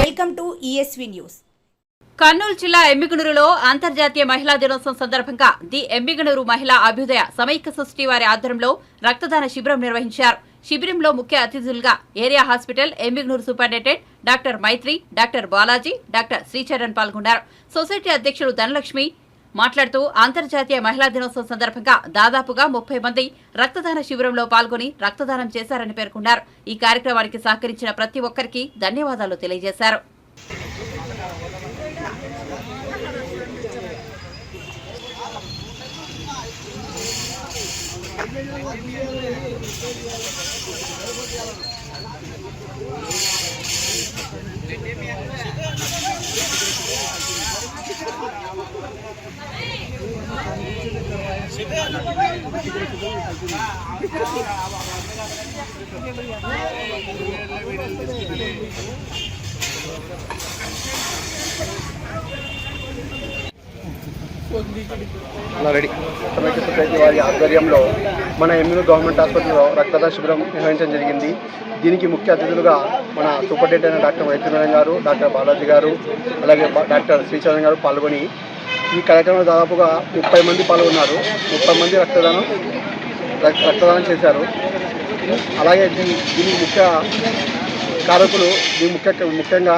Welcome to ESV news Kurnool జిల్లా ఎమ్మిగనూరులో అంతర్జాతీయ మహిళా దినోత్సవం సందర్భంగా ది ఎమ్మిగనూరు మహిళా అభ్యుదయ సమైక్య సృష్టి వారి ఆధ్వర్యంలో రక్తదాన శిబిరం నిర్వహించారు. శిబిరంలో ముఖ్య అతిథులుగా area hospital Emmiganur superintendent doctor Maitri doctor Balaji doctor Sricharan పాల్గొన్నారు. సొసైటీ అధ్యక్షుడు ధనలక్ష్మి మాట్లాడుతూ అంతర్జాతీయ మహిళా దినోత్సవం సందర్భంగా దాదాపుగా ముప్పై మంది రక్తదాన శిబిరంలో పాల్గొని రక్తదానం చేశారని పేర్కొన్నారు. ఈ కార్యక్రమానికి సహకరించిన ప్రతి ఒక్కరికి ధన్యవాదాలు తెలియజేశారు. రెడీ. సమైక్య సొసైటీ వారి ఆధ్వర్యంలో మన ఎమ్మెల్యే గవర్నమెంట్ హాస్పిటల్లో రక్తదాన శిబిరం నిర్వహించడం జరిగింది. దీనికి ముఖ్య అతిథులుగా మన సూపరింటెండెంట్ డాక్టర్ వైద్యనారాయణ గారు డాక్టర్ బాలాజీ గారు అలాగే డాక్టర్ శ్రీచరణ్ గారు పాల్గొని ఈ కార్యక్రమంలో దాదాపుగా ముప్పై మంది పాల్గొన్నారు. ముప్పై మంది రక్తదానం రక్- రక్తదానం చేశారు. అలాగే దీ దీనికి ముఖ్య కారకులు దీని ముఖ్య ముఖ్యంగా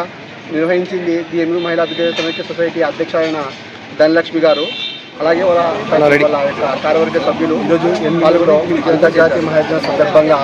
నిర్వహించింది దీని మహిళా అభ్యుదయ సమైక్య సొసైటీ అధ్యక్షులైన ధనలక్ష్మి గారు. అలాగే వాళ్ళ వాళ్ళ యొక్క కార్యవర్గ సభ్యులు ఈరోజు పాల్గొనడం అంతర్జాతీయ మహిళా దిన సందర్భంగా